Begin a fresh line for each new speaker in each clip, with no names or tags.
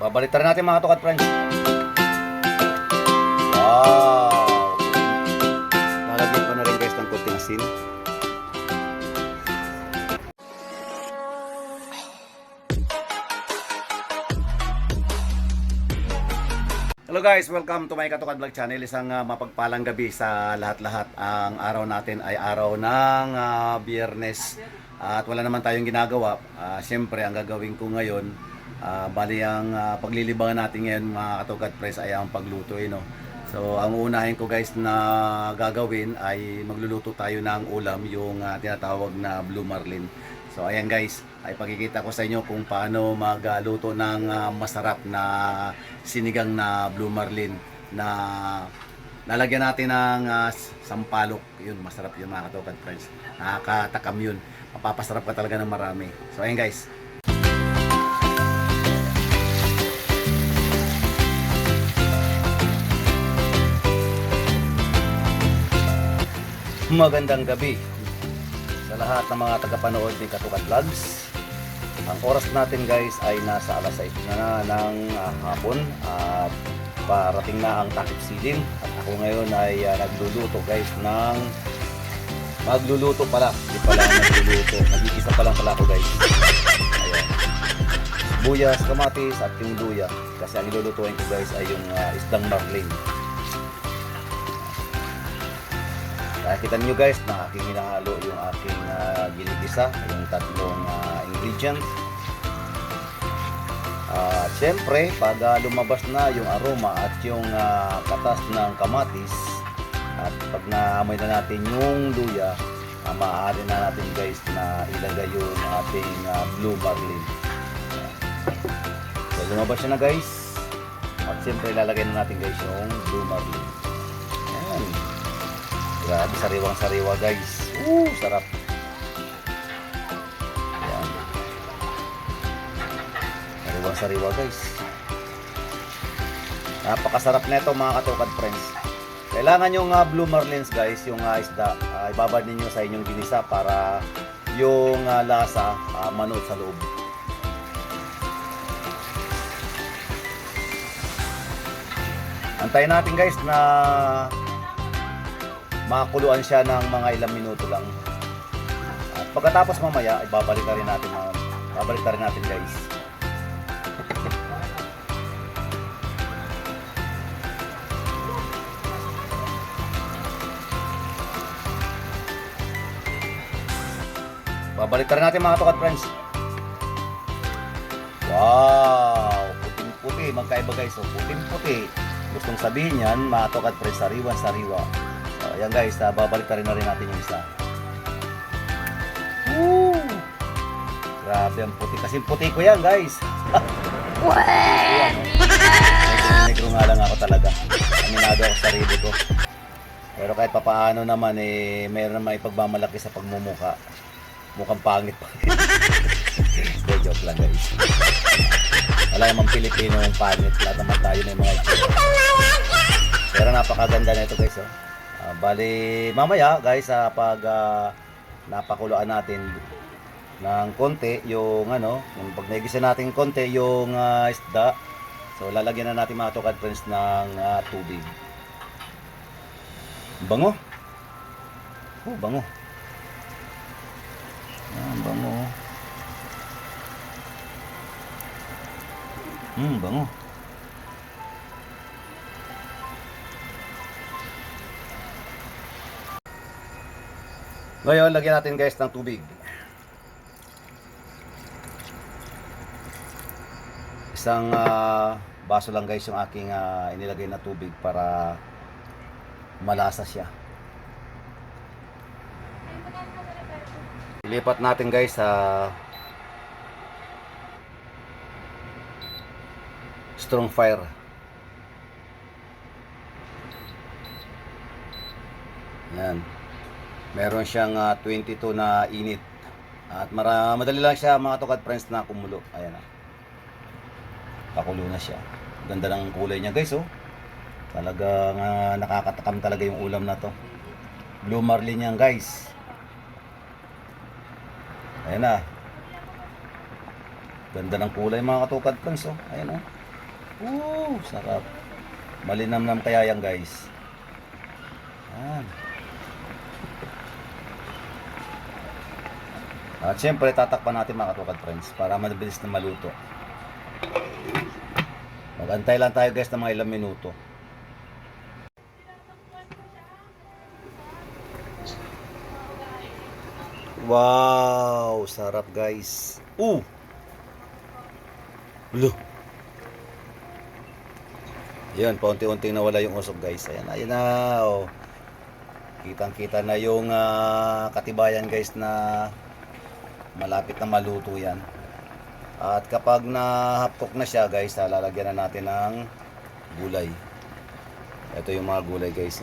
Babalik na natin mga katukat friends. Wow! Lalagyan ko na rin guys ng konting asin. Hello guys, welcome to my Katukan Vlog Channel. Isang ah, mapagpalang gabi sa lahat-lahat. Ang araw natin ay araw ng ah, biyernes. at wala naman tayong ginagawa. Ah, Siyempre, ang gagawin ko ngayon, ah, bali ang ah, paglilibangan natin ngayon mga Katukat Press ay ang pagluto. Eh, no? So, ang uunahin ko guys na gagawin ay magluluto tayo ng ulam, yung ah, tinatawag na Blue Marlin. So, ayan guys, ay pakikita ko sa inyo kung paano magluto ng ah, masarap na sinigang na Blue Marlin na lalagyan natin ng ah, sampalok. Yun, masarap yun mga katukan friends. Nakakatakam yun. Mapapasarap ka talaga ng marami. So, ayan guys. Magandang gabi sa lahat ng mga tagapanood ni Katukan Vlogs. Ang oras natin guys ay nasa alas 6 na ng ah, hapon at parating na ang takip silim. At ako ngayon ay ah, nagluluto guys ng magluluto pala. Hindi pala nagluluto. Nagigisa pa lang pala ako guys. Ayan. Buyas, kamatis at yung luya. Kasi ang ilulutuin ko guys ay yung ah, isdang marlin. Nakikita nyo guys na aking hinahalo yung aking uh, ginigisa, yung tatlong ah, ingredients. At syempre, pag ah, lumabas na yung aroma at yung ah, katas ng kamatis, at pag naamoy na natin yung luya, uh, maaari na natin guys na ilagay yung ating ah, blue marlin. So lumabas na guys. At syempre ilalagay na natin guys yung blue marlin. Grabe, sariwang sariwa guys. Woo, sarap. Ayan. Sariwang sariwa guys. Napakasarap nito mga katukad friends. Kailangan yung uh, blue marlins guys, yung uh, isda, uh, ibabad ninyo sa inyong ginisa para yung ah, lasa uh, manood sa loob. Antayin natin guys na makakuluan siya ng mga ilang minuto lang. At pagkatapos mamaya, ay babalik na rin natin mga babalik rin natin guys. Babalik rin natin mga tukad friends. Wow! Puting-puti. Magkaiba guys. So, puting-puti. Gustong sabihin yan, mga tukad friends, sariwan-sariwa. Ayan guys, uh, babalik na rin na rin natin yung isa. Woo! Grabe ang puti. Kasi puti ko yan guys. Pwede! Negro nga lang ako talaga. Aminado ako sa sarili ko. Pero kahit papaano naman eh, mayroon naman ipagmamalaki sa pagmumuka. Mukhang pangit pa. Hindi, joke lang guys. Wala namang Pilipino yung pangit. Lahat naman tayo na yung mga itsura. Pero napakaganda na ito guys. Oh. Ah, bali, mamaya guys, ah, pag ah, napakuluan natin ng konti yung ano, yung pag naigisa natin konti yung ah, isda. So lalagyan na natin mga tukad friends ng ah, tubig. Bango. Oh, bango. Ah, bango. Hmm, bango. Ngayon, lagyan natin guys ng tubig. Isang ah, baso lang guys yung aking ah, inilagay na tubig para malasa siya. Ilipat natin guys sa strong fire. Yan. Meron siyang ah, 22 na init. At mara, madali lang siya mga tukad friends na kumulo. Ayan ah. Pakulo na siya. Ganda ng kulay niya guys oh. Talagang ah, nakakatakam talaga yung ulam na to. Blue marlin yan guys. Ayan na. Ganda ng kulay mga katukad friends oh. Ayan oh. Woo, sarap. Malinamnam kaya yan guys. Yan. At syempre, tatakpan natin mga katukad friends para mabilis na maluto. Magantay lang tayo guys ng mga ilang minuto. Wow, sarap guys. Uh. Lo. Yan, paunti-unting nawala yung usok guys. Ayan, ayan na. Oh. Kitang-kita na yung ah, katibayan guys na malapit na maluto yan. At kapag na-half-cook na siya guys, lalagyan na natin ng gulay. Ito yung mga gulay guys.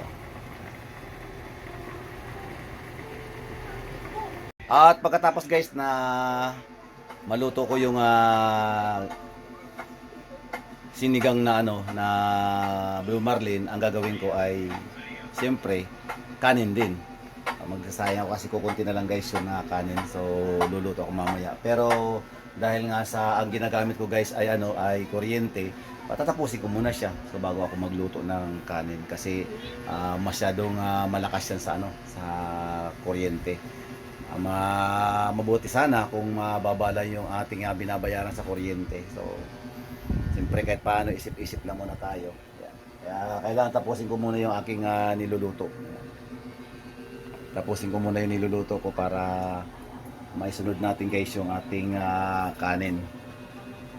At pagkatapos guys na maluto ko yung ah, sinigang na ano na blue marlin, ang gagawin ko ay siyempre kanin din. Magsasayang ako kasi kukunti na lang guys yung ah, kanin. So luluto ako mamaya. Pero dahil nga sa ang ginagamit ko guys ay ano ay kuryente, patatapusin ko muna siya so bago ako magluto ng kanin kasi ah, masyadong ah, malakas yan sa ano sa kuryente. Ma- mabuti sana kung mababala yung ating ah, binabayaran sa kuryente. So, siyempre kahit paano isip-isip lang muna tayo. Yan. Kaya kailangan tapusin ko muna yung aking ah, niluluto. Tapusin ko muna yung niluluto ko para maisunod natin guys yung ating ah, kanin.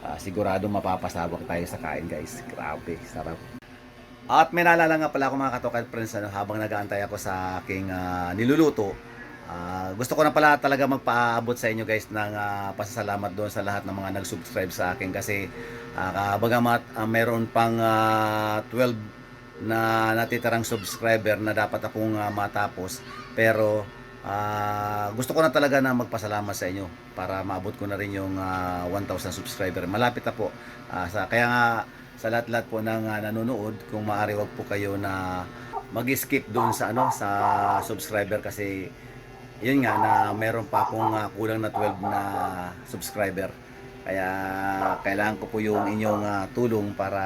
Ah, sigurado mapapasabak tayo sa kain guys. Grabe, sarap. At may naalala nga pala ako mga katokan friends ano, habang nag-aantay ako sa aking ah, niluluto. Ah, gusto ko na pala talaga magpaabot sa inyo guys ng ah, pasasalamat doon sa lahat ng mga nag-subscribe sa akin kasi uh, bagamat ah, meron pang ah, 12 na natitirang subscriber na dapat akong ah, matapos pero ah, gusto ko na talaga na magpasalamat sa inyo para maabot ko na rin yung ah, 1,000 subscriber. Malapit na po. Ah, sa, kaya nga sa lahat-lahat po ng ah, nanonood, kung maaari wag po kayo na mag-skip doon sa ano sa subscriber kasi yun nga na meron pa akong ah, kulang na 12 na subscriber. Kaya kailangan ko po yung inyong ah, tulong para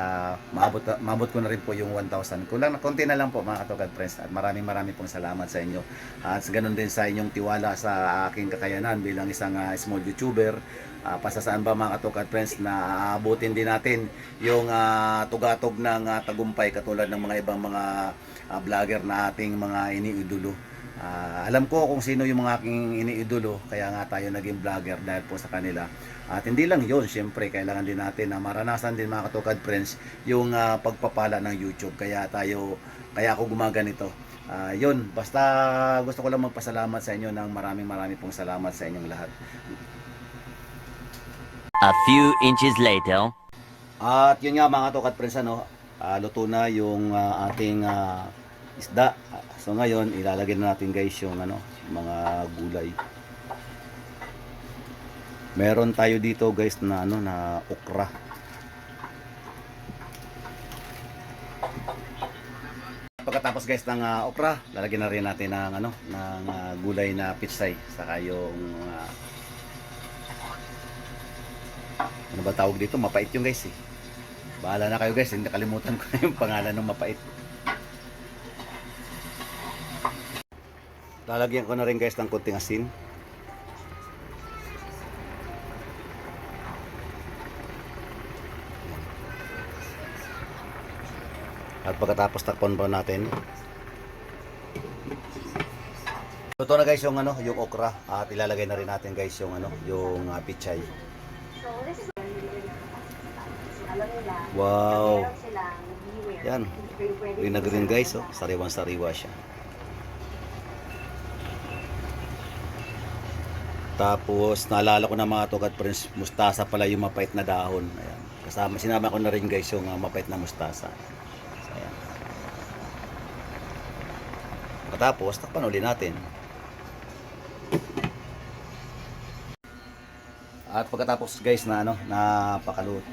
maabot, maabot ko na rin po yung 1,000. Kulang na konti na lang po mga katugad friends at maraming maraming pong salamat sa inyo. At ganun din sa inyong tiwala sa aking kakayanan bilang isang ah, small YouTuber. Uh, pasasaan ba mga katugad friends na aabutin din natin yung ah, tugatog ng ah, tagumpay katulad ng mga ibang mga ah, vlogger na ating mga iniidolo. Ah, alam ko kung sino yung mga aking iniidolo, kaya nga tayo naging vlogger dahil po sa kanila. At hindi lang yun, syempre, kailangan din natin na maranasan din mga katukad friends yung ah, pagpapala ng YouTube. Kaya tayo, kaya ako gumaganito. Ah, yun, basta gusto ko lang magpasalamat sa inyo ng maraming maraming pong salamat sa inyong lahat.
A few inches later.
At yun nga mga katukad friends, ano, ah, luto na yung ah, ating ah, isda. So ngayon, ilalagay na natin guys yung ano, mga gulay. Meron tayo dito guys na ano na okra. Pagkatapos guys ng ah, okra, lalagyan na rin natin ng ano ng ah, gulay na pitsay saka yung ah, ano ba tawag dito? Mapait yung guys eh. Bahala na kayo guys, hindi nakalimutan ko na yung pangalan ng mapait. Lalagyan ko na rin guys ng konting asin. At pagkatapos takpan pa natin. Ito na guys yung ano, yung okra at ilalagay na rin natin guys yung ano, yung uh, pichay. Wow. Yan. Green na green guys, oh. Sariwang sariwa siya. Tapos naalala ko na mga tukat friends, mustasa pala yung mapait na dahon. Ayan. Kasama sinama ko na rin guys yung uh, mapait na mustasa. Ayan. Pagkatapos, takpan uli natin. At pagkatapos guys na ano, na pakaluto.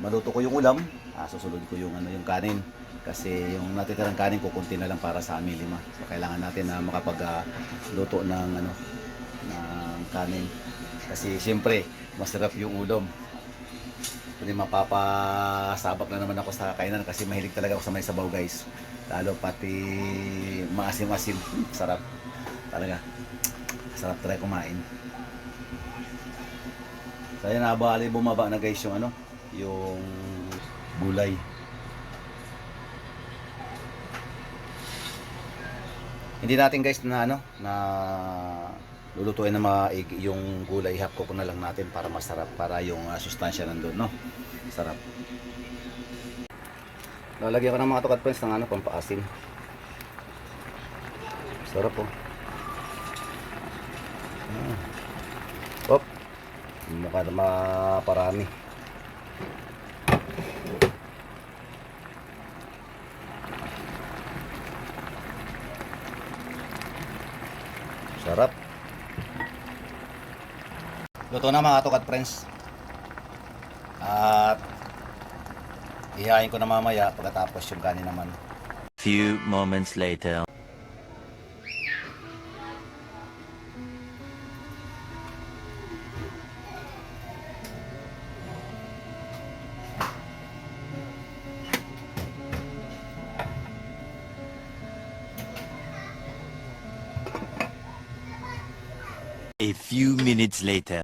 Maluto ko yung ulam, ah, susunod ko yung ano yung kanin kasi yung natitirang kanin ko kunti na lang para sa amin lima. So kailangan natin na makapag-luto ng ano ng kanin. Kasi siyempre, masarap yung ulam. Kundi mapapasabak na naman ako sa kainan kasi mahilig talaga ako sa may sabaw guys. Lalo pati maasim-asim. Sarap. Talaga. Sarap talaga kumain. So ayun, nabali bumaba na guys yung ano, yung gulay. Hindi natin guys na ano, na lulutuin na maig yung gulay hapko ko na lang natin para masarap para yung ah, sustansya nandun, no? Sarap. Lalagyan ko ng mga tukad friends ng ano, pampaasim. Sarap po. Ah. Op. Mukha na maparami. Sarap. Luto na mga tukad friends. At ihain ko na mamaya pagkatapos yung kanin naman.
Few moments later. A few minutes later.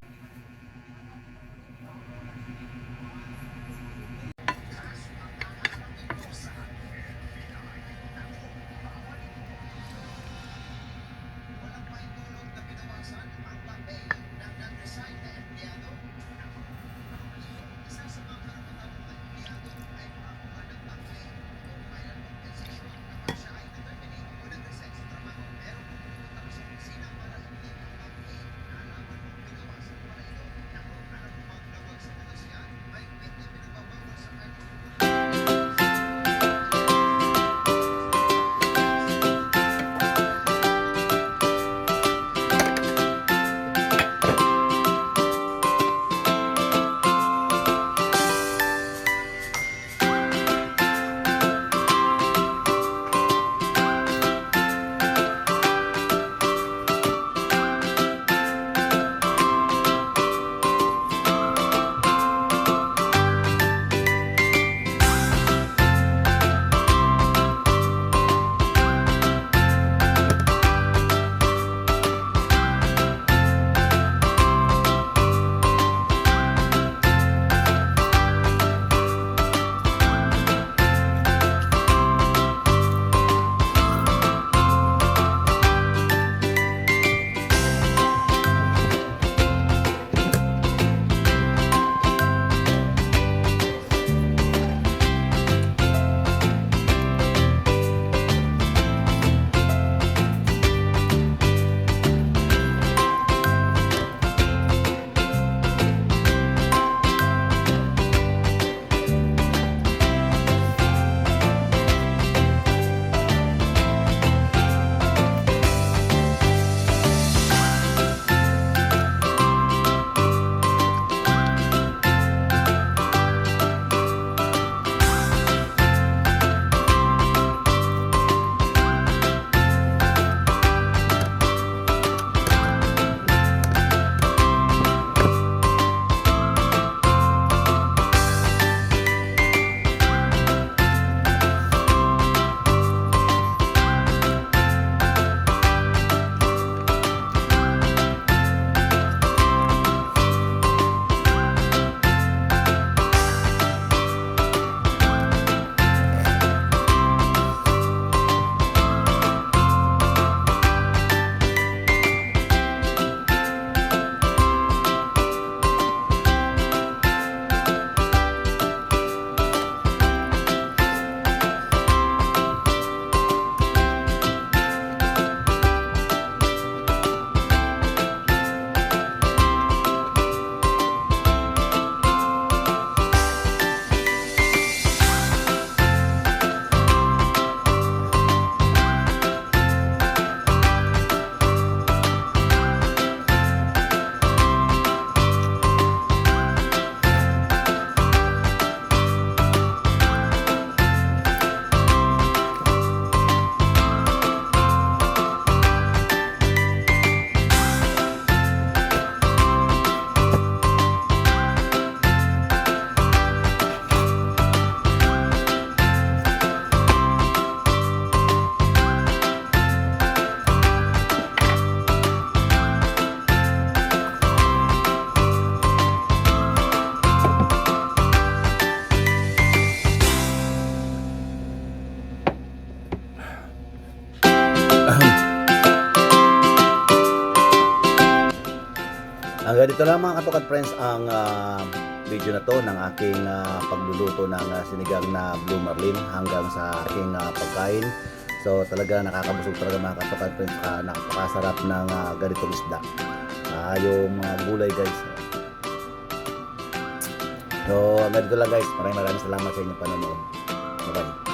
Hanggang dito lang mga katukad friends ang ah, video na to ng aking ah, pagluluto ng ah, sinigang na blue marlin hanggang sa aking ah, pagkain. So talaga nakakabusog talaga mga katukad friends. Uh, napakasarap ng ah, ganitong isda. Ah, yung mga gulay guys. So hanggang dito lang guys. Maraming maraming salamat sa inyong panonood. Bye-bye.